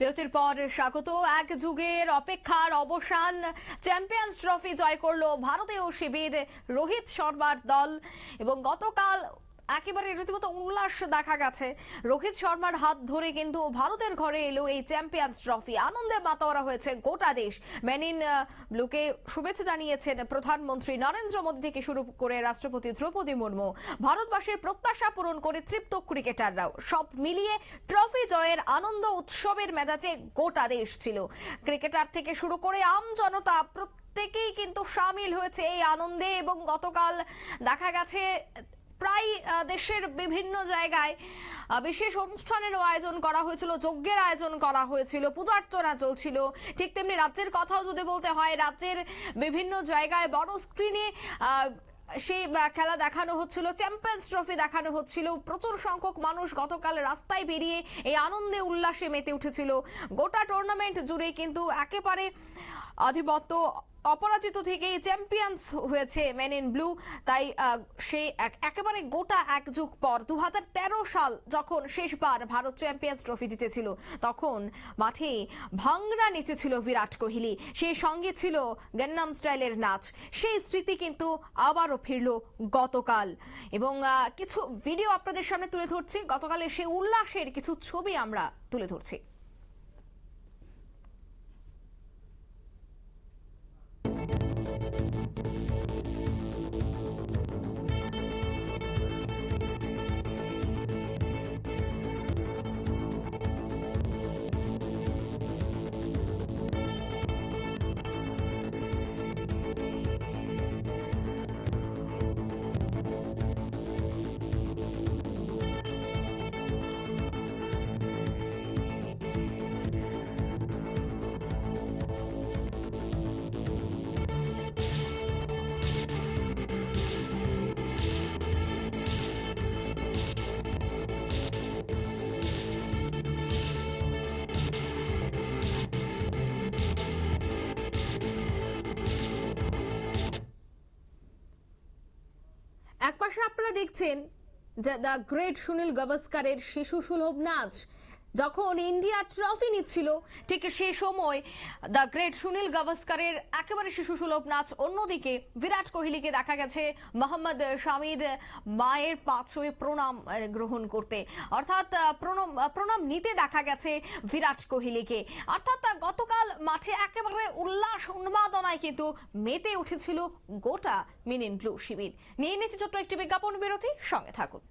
বিরতির পর স্বাগত। এক যুগের অপেক্ষার অবসান। চ্যাম্পিয়ন্স ট্রফি জয় করল ভারতীয় শিবির, রোহিত শর্মার দল এবং গতকাল একেবারে রীতিমতো উল্লাস দেখা গেছে। রোহিত শর্মার হাত ধরে কিন্তু ভারতের ঘরে এলো এই চ্যাম্পিয়ন্স ট্রফি। আনন্দে মাতাওয়ারা হয়েছে গোটা দেশ। মেনিন ব্লুকে শুভেচ্ছা জানিয়েছেন প্রধানমন্ত্রী নরেন্দ্র মোদী থেকে শুরু করে রাষ্ট্রপতি দ্রৌপদী মুর্মু। ভারতবাসীর প্রত্যাশা পূরণ করে তৃপ্ত ক্রিকেটাররাও। সব মিলিয়ে ট্রফি জয়ের আনন্দ উৎসবের মেজাজে গোটা দেশ ছিল। ক্রিকেটার থেকে শুরু করে আম জনতা প্রত্যেকেই কিন্তু সামিল হয়েছে এই আনন্দে এবং গতকাল দেখা গেছে প্রায় দেশের বিভিন্ন জায়গায় বিশেষ অনুষ্ঠানেরও আয়োজন করা হয়েছিল, যজ্ঞের আয়োজন করা হয়েছিল, পূজার্চনা চলছিল। ঠিক তেমনি রাজ্যের কথাও যদি বলতে হয়, রাজ্যের বিভিন্ন জায়গায় বড় স্ক্রিনে সেই খেলা দেখানো হচ্ছিল চ্যাম্পিয়ন্স ট্রফি দেখানো হচ্ছিল, প্রচুর সংখ্যক মানুষ গতকাল রাস্তায় বেরিয়ে এই আনন্দে, উল্লাসে মেতে উঠেছিল। গোটা টুর্নামেন্ট জুড়ে কিন্তু একেবারে আধিপত্য অপরাজিত থেকেই চ্যাম্পিয়ন্স হয়েছে মেন ইন ব্লু তাই সে একেবারে গোটা এক যুগ পর দু সাল যখন শেষবার ভারত চ্যাম্পিয়ন্স ট্রফি জিতেছিল, তখন মাঠে ভাংরা নেচেছিল বিরাট কোহলি। সেই সঙ্গে ছিল গন্নাম স্টাইলের নাচ। সেই স্মৃতি কিন্তু আবারও ফিরলো গতকাল। এবং কিছু ভিডিও আপনাদের সামনে তুলে ধরছি। গতকালের সেই উল্লাসের কিছু ছবি আমরা তুলে ধরছি। একপাশে আপনারা দেখছেন দ্য গ্রেট সুনীল গাভাস্কারের শিশু সুলভ নাচ। যখন ইন্ডিয়া ট্রফি নিচ্ছিল, ঠিক সেই সময় দ্য গ্রেট সুনীল গাভাস্কারের একেবারে শিশু সুলভ নাচ। অন্যদিকে বিরাট কোহলিকে দেখা গেছে মোহাম্মদ শামির মায়ের পাঁচশোয় প্রণাম গ্রহণ করতে। অর্থাৎ প্রণাম প্রণাম নিতে দেখা গেছে বিরাট কোহলিকে। অর্থাৎ গতকাল মাঠে একেবারে উল্লাস, উন্মাদনায় কিন্তু মেতে উঠেছিল গোটা মিন ইন ব্লু শিবির। নিয়ে নিচ্ছে ছোট্ট একটি বিজ্ঞাপন, বিরতি, সঙ্গে থাকুন।